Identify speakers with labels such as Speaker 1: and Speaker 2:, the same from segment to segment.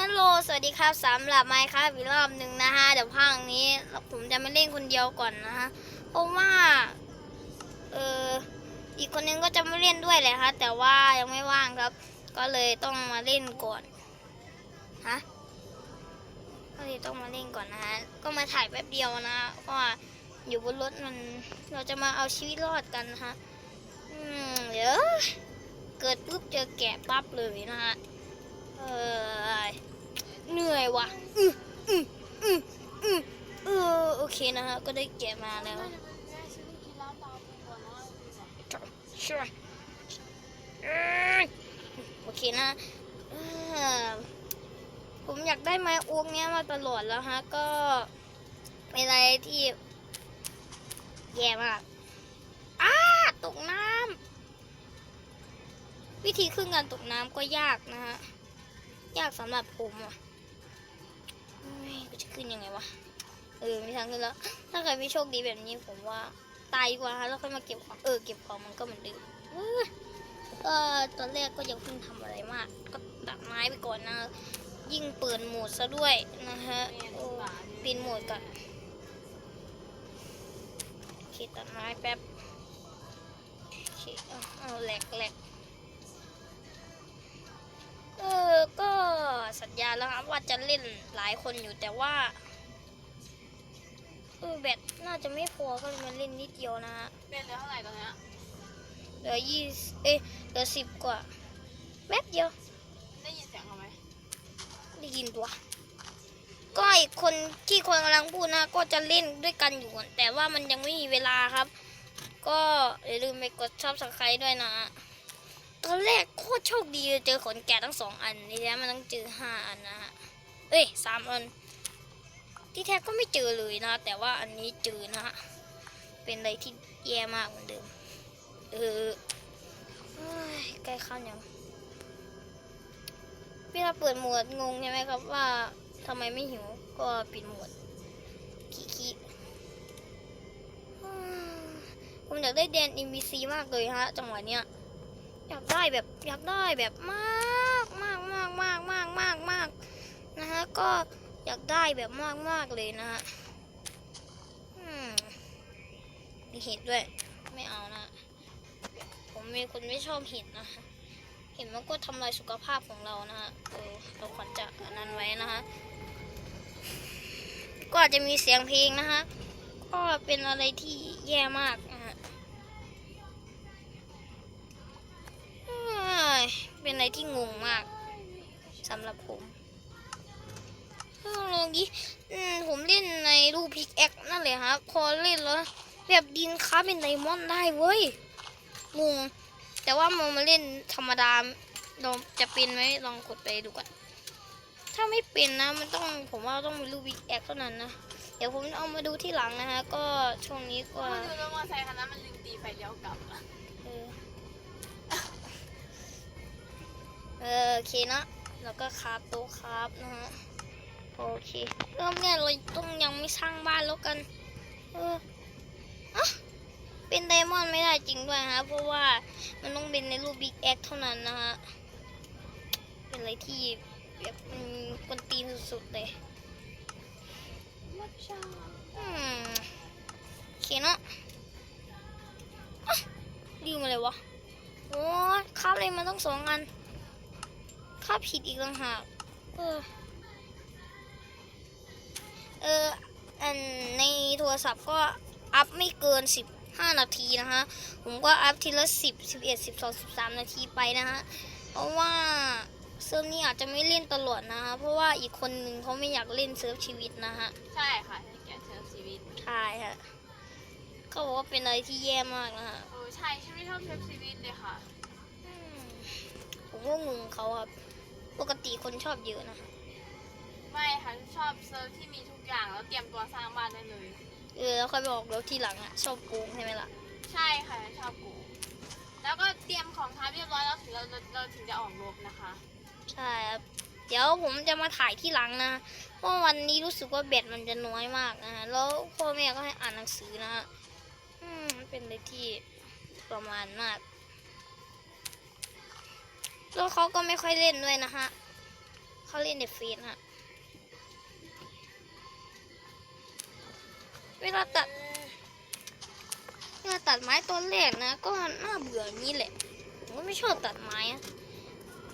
Speaker 1: ฮัลโหล สวัสดีครับสำหรับไมค์ครับอีกรอบหนึ่งนะฮะ เดี๋ยวภาคนี้ผมจะไม่เล่นคนเดียวก่อนนะฮะ เพราะว่า เอออีกคนนึงก็จะไม่เล่นด้วยแหละฮะ แต่ว่ายังไม่ว่างครับ ก็เลยต้องมาเล่นก่อน ฮะ ก็เลยต้องมาเล่นก่อนนะฮะ ก็มาถ่ายแป๊บเดียวนะเพราะว่าอยู่บนรถมัน เราจะมาเอาชีวิตรอดกันนะฮะ อืม เดี๋ยว เกิดปุ๊บเจอแกะปั๊บเลยนะฮะ วะอืมอือืมอืมเออโอเคนะฮะก็ได้แกะมาแล้วช่วยโอเคนะผมอยากได้ไม้โอ๊กเนี้ยมาตลอดแล้วฮะ ก็เป็นอะไรที่แย่มากอ้าตกน้ำวิธีขึ้นการตกน้ำก็ยากนะฮะ ยากสำหรับผมอะ จะขึ้นยังไงวะ เออม่ทางขึ้นแล้ว ถ้าใครไม่โชคดีแบบนี้ผมว่าตายดีกว่าฮะแล้วค่อยมาเก็บของ เออ เก็บของมันก็เหมือนเดิมเออก็ตอนแรกก็ยังเพิ่งทำอะไรมาก ก็ตัดไม้ไปก่อนนะ ยิ่งเปิดโหมดซะด้วยนะฮะปินโหมดก่อนโอเคตัดไม้แป๊บโอเคเอาเอาแหลกแหลก เออ ก็สัญญาแล้วครับว่าจะเล่นหลายคนอยู่แต่ว่า เออแบตน่าจะไม่พอก็เลยมาเล่นนิดเดียวนะฮะ
Speaker 2: เป็นเหลือเท่าไหร่ตอนเนี้ย
Speaker 1: เหลือยี่สิบเอ้ยเหลือสิบกว่าแป๊บเดียว
Speaker 2: ได้ยินเสียงเขาไหม
Speaker 1: ได้ยินตัว ก็อีกคนที่คนกำลังพูดนะ ก็จะเล่นด้วยกันอยู่แต่ว่ามันยังไม่มีเวลาครับ ก็อย่าลืมไปกดชอบสักใครด้วยนะ ตอนแรกโคตรโชคดีเจอขนแกะทั้งสองอันนี่แล้วมันต้องเจอห้าอันนะฮะ เอ้ยสามอัน ที่แท้ก็ไม่เจอเลยนะ แต่ว่าอันนี้เจอนะฮะ เป็นอะไรที่แย่มากเหมือนเดิม เออใกล้ข้าวยังพี่ถ้าเปิดหมดงงใช่ไหมครับว่าทำไมไม่หิวก็ปิดหมดขี้ขี้อืมผมอยากได้แดน NPC มากเลยฮะจังหวะเนี้ย อยากได้แบบอยากได้แบบมากมากมากมากมากมากมากนะฮะก็อยากได้แบบมากมากเลยนะฮะอืมมีเห็ดด้วย ไม่เอานะ ผมเป็นคนไม่ชอบเห็ดนะฮะเห็ดมันก็ทำลายสุขภาพของเรานะฮะเออเราควรจะอันนั้นไว้นะฮะก็อาจจะมีเสียงเพลงนะฮะก็เป็นอะไรที่แย่มาก เป็นอะไรที่งงมากสำหรับผมเอาลองดิอืมผมเล่นในรูปพิกแอคนั่นแหละครับ พอเล่นแล้วแบบดินค้าเป็นไดมอนด์ได้เว้ยงงแต่ว่ามันมาเล่นธรรมดาเราจะเป็นไหมลองกดไปดูก่อนถ้าไม่เป็นนะ มันต้องผมว่าต้องมีรูปพิกแอคเท่านั้นนะเดี๋ยวผมเอามาดูที่หลังนะฮะ ก็ช่วงนี้ก็
Speaker 2: มันคือรถมอเตอร์ไซค์คันนั้นมันลืมตีไฟเลี้ยวกลับ
Speaker 1: โอเคนะ แล้วก็คราฟโต๊ะคราฟนะฮะ โอเค เริ่มเนี่ยเราต้องยังไม่สร้างบ้านแล้วกัน เอออะเป็นไดมอนด์ไม่ได้จริงด้วยฮะ เพราะว่ามันต้องเป็นในรูปบิ๊กแอคเท่านั้นนะฮะ เป็นอะไรที่แบบมันกวนตีนสุดๆเลยอืมโอเคเนาะอะลืมอะไรวะ โอ้ยคาบอะไรมาต้องสองอัน คาบผิดอีกต่างหากเออเอออันในโทรศัพท์ก็อัพไม่เกิน 15 นาทีนะคะ ผมก็อัพทีละ 10 11 12 13 นาทีไปนะฮะเพราะว่าเซิร์ฟนี้อาจจะไม่เล่นตลอดนะคะ เพราะว่าอีกคนหนึ่งเขาไม่อยากเล่นเซิร์ฟชีวิตนะฮะ
Speaker 2: ใช่ค่ะที่แกเชิญชีวิต
Speaker 1: ใช่ฮะเขาบอกว่าเป็นอะไรที่แย่มากนะฮะ
Speaker 2: เออใช่ฉันไม่ชอบเชฟชีวิตเลยค่ะ
Speaker 1: อืมผมก็งงเขาครับ ปกติคนชอบเยอะนะฮะ
Speaker 2: ไม่ค่ะฉันชอบเซิร์ฟที่มีทุกอย่างแล้วเตรียมตัวสร้างบ้านได้เลย
Speaker 1: เออแล้วค่อยบอกแล้วทีหลังอะ ชอบโกงใช่ไหมล่ะ
Speaker 2: ใช่ค่ะฉันชอบกูแล้วก็เตรียมของทัพเรียบร้อยแล้วถึงเราเราเราถึงจะออกรบนะคะ
Speaker 1: ใช่ครับเดี๋ยวผมจะมาถ่ายที่หลังนะ เพราะวันนี้รู้สึกว่าแบตมันจะน้อยมากนะฮะแล้วพ่อแม่ก็ให้อ่านหนังสือนะฮะอืมมันเป็นอะไรที่ประมาณมาก แล้วเขาก็ไม่ค่อยเล่นด้วยนะฮะเขาเล่นในเฟซฮะ เวลาตัด เวลาตัดไม้ต้นแรกนะ ก็น่าเบื่อนี้แหละ ผมก็ไม่ชอบตัดไม้อะ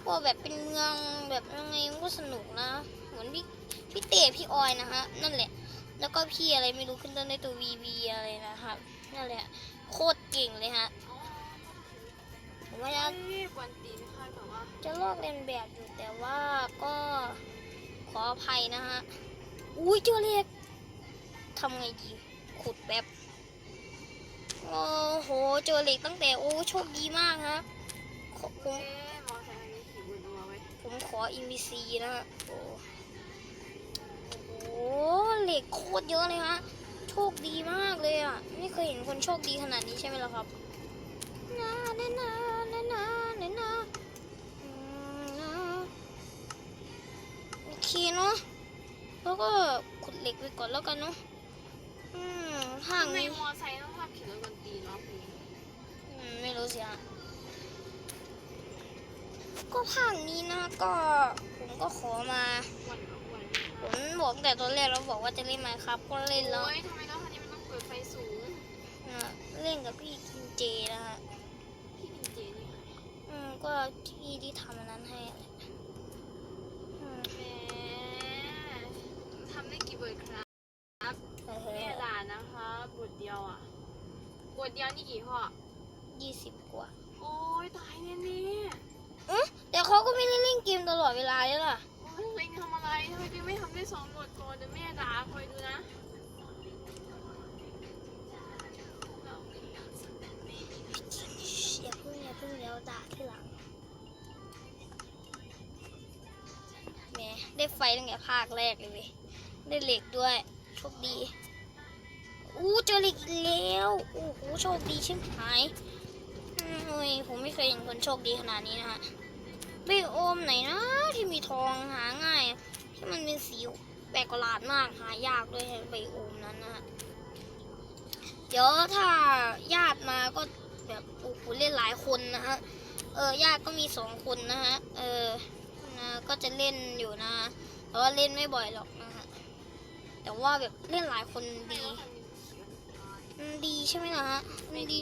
Speaker 1: พอแบบเป็นเมืองแบบยังไงมันก็สนุกนะ เหมือนพี่พี่เต้พี่ออยนะฮะ นั่นแหละ แล้วก็พี่อะไรไม่รู้ขึ้นต้นด้วยตัววีวีอะไรนะครับ นั่นแหละ โคตรเก่งเลยฮะผมว่าจะ จะลอกเลียนแบบอยู่แต่ว่าก็ขออภัยนะฮะ อุ้ยเจอเหล็กทำไงดี ขุดแป๊บโอ้โห เจอเหล็กตั้งแต่โอ้โชคดีมากฮะผม
Speaker 2: เอ๊ะมอไซค์คันนี้ขี่บนรัวไว้
Speaker 1: ผมขออินบีซีนะฮะโอ้โหเหล็กโคตรเยอะเลยฮะ โชคดีมากเลยอะ ไม่เคยเห็นคนโชคดีขนาดนี้ใช่ไหมล่ะครับ เคเนาะแล้วก็ขุดเหล็กไปก่อนแล้วกันเนาะอืมห่าง
Speaker 2: ทำไม
Speaker 1: นี้
Speaker 2: มอไซค์ต้องชอบขี่รถกวนตีนเนาะคุณ
Speaker 1: อืมไม่รู้สิฮะก็ภาคนี้นะก็ ผมก็ขอมา
Speaker 2: วันเอาวัน
Speaker 1: ผมบอกตั้งแต่ตอนแรกแล้วบอกว่าจะเล่นไหมครับก็เล่นแล้ว
Speaker 2: โอ้ยทำไมรถคันนี้มันต้องเปิดไฟสูง
Speaker 1: นะเล่นกับพี่กินเจนะฮะ
Speaker 2: พี่กินเจนี่ค่ะ
Speaker 1: อืมก็ที่ที่ทำอันนั้นให้แหละอืม
Speaker 2: แหมทำได้กี่เบอร์ครับ
Speaker 1: เออ
Speaker 2: แม่ด่านะคะบทเดียวอะบทเดียวนี่กี่ข้อ
Speaker 1: ยี่สิบกว่า
Speaker 2: โอ้ยตายแน่ๆ
Speaker 1: อืมแต่เขาก็ไม่ได้เล่นเกมตลอดเวลาเลยล่ะ
Speaker 2: โอ้ยเล็งทำอะไรทำไมเล็งไม่ทำได้สองบทก่อนเดี๋ยวแม่ด่าคอยดูนะ
Speaker 1: อย่าเพิ่งอย่าเพิ่งเดี๋ยวด่าทีหลังแหมได้ไฟตั้งแต่ภาคแรกเลยเว้ย ได้เหล็กด้วย โชคดี อู้เจอเหล็กอีกแล้ว โอ้โห โชคดีชิบหายอืมโอ้ยผมไม่เคยเห็นคนโชคดีขนาดนี้นะฮะไบโอมไหนนะ ที่มีทองหาง่าย ที่มันเป็นสีแปลกประหลาดมากหายากด้วยไบโอมนั้นนะฮะเดี๋ยวถ้าญาติมาก็แบบโอ้โหเล่นหลายคนนะฮะ เออญาติก็มีสองคนนะฮะ เออนะก็จะเล่นอยู่นะแต่ว่าเล่นไม่บ่อยหรอก แต่ว่าแบบเล่นหลายคนดี มันดีใช่ไหมล่ะฮะ มันดี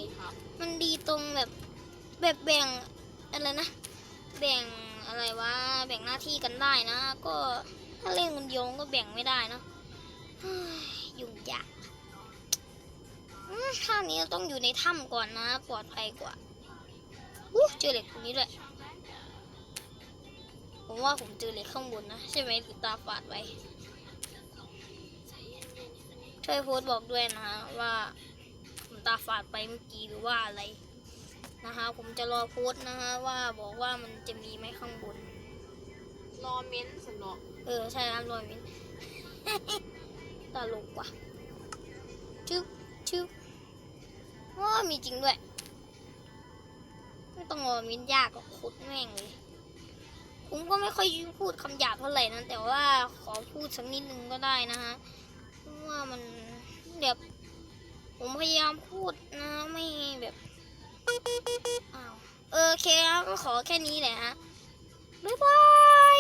Speaker 1: มันดีตรงแบบแบบแบ่งอะไรนะ แบ่งอะไรวะ แบ่งหน้าที่กันได้นะ ก็ถ้าเล่นคนเดียวก็แบ่งไม่ได้นะยุ่งยากท่านี้เราต้องอยู่ในถ้ำก่อนนะ ปลอดภัยกว่าอู้เจอเหล็กตรงนี้ด้วยผมว่าผมเจอเหล็กข้างบนนะ ใช่ไหมหรือตาฝาดไว้ ช่วยโพสต์บอกด้วยนะว่าผมตาฝาดไปเมื่อกี้หรือว่าอะไรนะคะผมจะรอโพสต์นะฮะว่าบอกว่ามันจะมีไหมข้างบน
Speaker 2: รอเม้นสำรอง
Speaker 1: เออใช่ครับรอยมิ้นตลกว่ะชึบชึบว้ามีจริงด้วย ไม่ต้องรอมิ้นยากก็ขุดแม่งเลย ผมก็ไม่ค่อยพูดคำหยาบเท่าไหร่นะแต่ว่าขอพูดสักนิดนึงก็ได้นะฮะเพราะ ว่ามันแบบผมพยายามพูดนะไม่แบบอ้าวเออโอเคครับก็ขอแค่นี้แหละฮะบ๊ายบาย